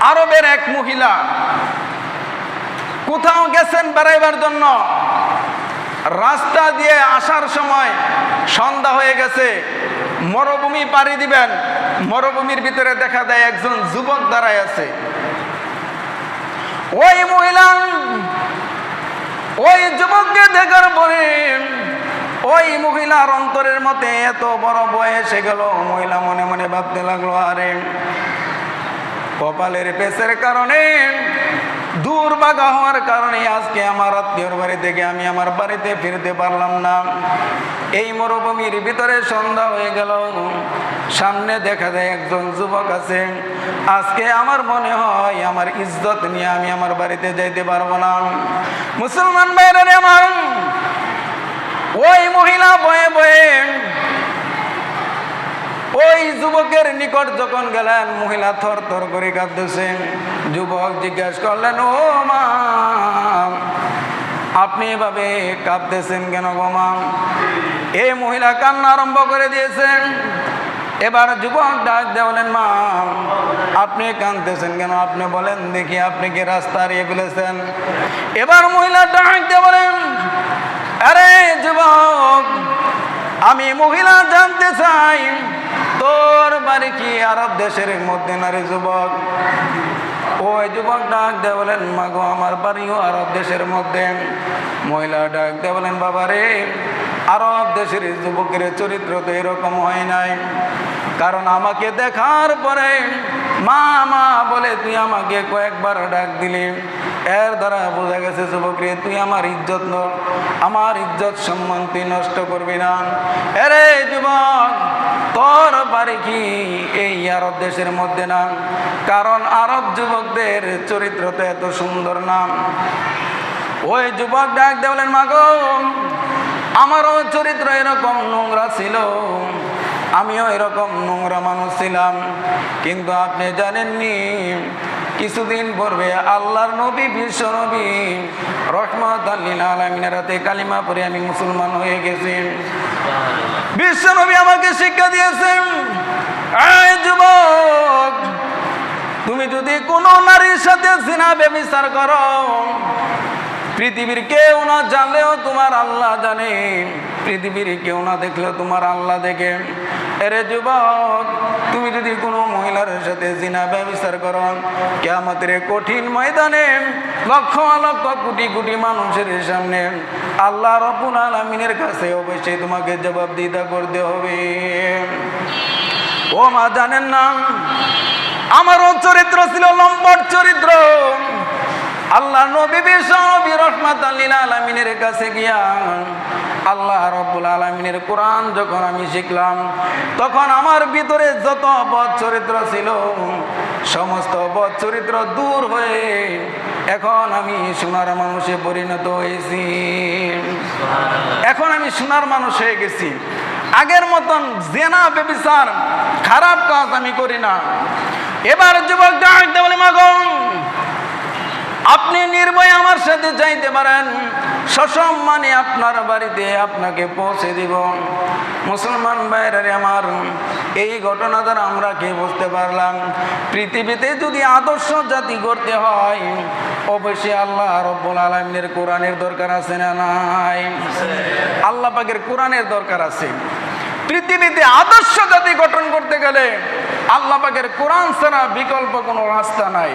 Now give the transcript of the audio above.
আরবের এক মহিলা। কোথাও গেছেন বেড়াইবার জন্য? রাস্তা দিয়ে আসার সময় সন্ধ্যা হয়ে গেছে। মরুভূমি পাড়ি দিবেন। মরুভূমির ভিতরে দেখা দেয় একজন যুবক দাঁড়ায় আছে। ওই মহিলা, ওই যুবককে দেখার পরে ওই মহিলার অন্তরের মতে এত বড় বয়সে গেল। মহিলা মনে মনে ভাবতে লাগল, আরে কপালের পেশের কারণে, দুর্ভাগা হওয়ার কারণে আজকে আমার আত্মীয়র বাড়ি থেকে আমি আমার বাড়িতে ফিরতে পারলাম না। এই মরুভূমির ভিতরে সন্ধ্যা হয়ে গেল। সামনে দেখা যায় একজন যুবক আছে। আজকে আমার মনে হয় আমার ইজ্জত নিয়ে আমি আমার বাড়িতে যাইতে পারব না। মুসলমান বাইরে আমার, ওই মহিলা বয়ে বয়ে ওই যুবকের নিকট যখন গেলেন, মহিলা থর থর করে কাঁদতেছেন। যুবক জিজ্ঞাসা করলেন, ও মা, আপনি এভাবে কাঁদতেছেন কেন গো মা? এই মহিলা কান্না আরম্ভ করে দিয়েছেন। এবার যুবক ডাক দেওয়ালেন মা, আপনি কাঁদতেছেন কেন? আপনি বলেন দেখি আপনি কি রাস্তা হারিয়ে ফেলেছেন? এবার মহিলা ডাক দিয়ে বলেন, আরে যুবক, আমি মহিলা জানতে চাই তোর বাড়ি কি আরব দেশের মধ্যে নারী যুবক? ওই যুবক ডাক দে বলেন, মাগো, আমার বাড়িও আরব দেশের মধ্যে। মহিলা ডাক দে বলেন, বাবা রে, আরব দেশের যুবকের চরিত্র তো এরকম হয় নাই। কারণ আমাকে দেখার পরে মা মা বলে, তুই আমাকে কয়েকবার ডাক দিলি। এর দ্বারা বোঝা গেছে, যুবক রে, তুই আমার ইজ্জত আমার ইজ্জত সম্মান তুই নষ্ট করবি না। এরে যুবক তোর বাড়ি কি এই আরব দেশের মধ্যে না? কারণ আরব যুবকদের চরিত্র তো এত সুন্দর না। ওই যুবক ডাক দেওয়ালেন মাগো, আমারও চরিত্র এরকম নোংরা ছিল। আমিও এরকম নোংরা মানুষ ছিলাম। কিন্তু আপনি জানেননি, কিছুদিন পূর্বে আল্লাহর নবী, বিশ্ব নবী, রহমত আল্লিল আলমিনের কালিমা পরে আমি মুসলমান হয়ে গেছি। বিশ্ব নবী আমাকে শিক্ষা দিয়েছেন। যুবক তুমি যদি কোনো নারীর সাথে সিনা ব্যবিচার করো পৃথিবীর কেউ না জানলেও তোমার আল্লাহ জানে। পৃথিবীর কেউ না দেখলেও তোমার আল্লাহ দেখে। এরে যুবক, তুমি যদি কোনো মহিলার সাথে জিনা ব্যবচার করো কেমতের কঠিন ময়দানে লক্ষ লক্ষ কোটি কোটি মানুষের সামনে আল্লাহ রপুল আলমিনের কাছে অবশ্যই তোমাকে জবাব দিতে করতে হবে। ও মা জানেন না, আমারও চরিত্র ছিল লম্বট চরিত্র। আল্লাহ নবী রহমাত আলমিনের কাছে গিয়া আল্লাহ রব্বুল আলমিনের কোরআন যখন আমি শিখলাম তখন আমার ভিতরে যত বদ চরিত্র ছিল সমস্ত বদ চরিত্র দূর হয়ে এখন আমি সোনার মানুষে পরিণত হয়েছি। এখন আমি সোনার মানুষ হয়ে গেছি। আগের মতন জেনা বেবিচার খারাপ কাজ আমি করি না। এবার যুবক ডাকতে বলে মাগন আপনি নির্ভয় আমার সাথে যাইতে পারেন। সসম্মানে আপনার বাড়িতে আপনাকে পৌঁছে দিব। মুসলমান বাইরে আমার, এই ঘটনা দ্বারা আমরা কে বুঝতে পারলাম? পৃথিবীতে যদি আদর্শ জাতি করতে হয়, অবশ্যই আল্লাহ রব্বুল আলমিনের কোরআনের দরকার আছে না নাই? আল্লাহ পাকের কোরআনের দরকার আছে। পৃথিবীতে আদর্শ জাতি গঠন করতে গেলে আল্লাহ পাকের কোরআন ছাড়া বিকল্প কোনো রাস্তা নাই।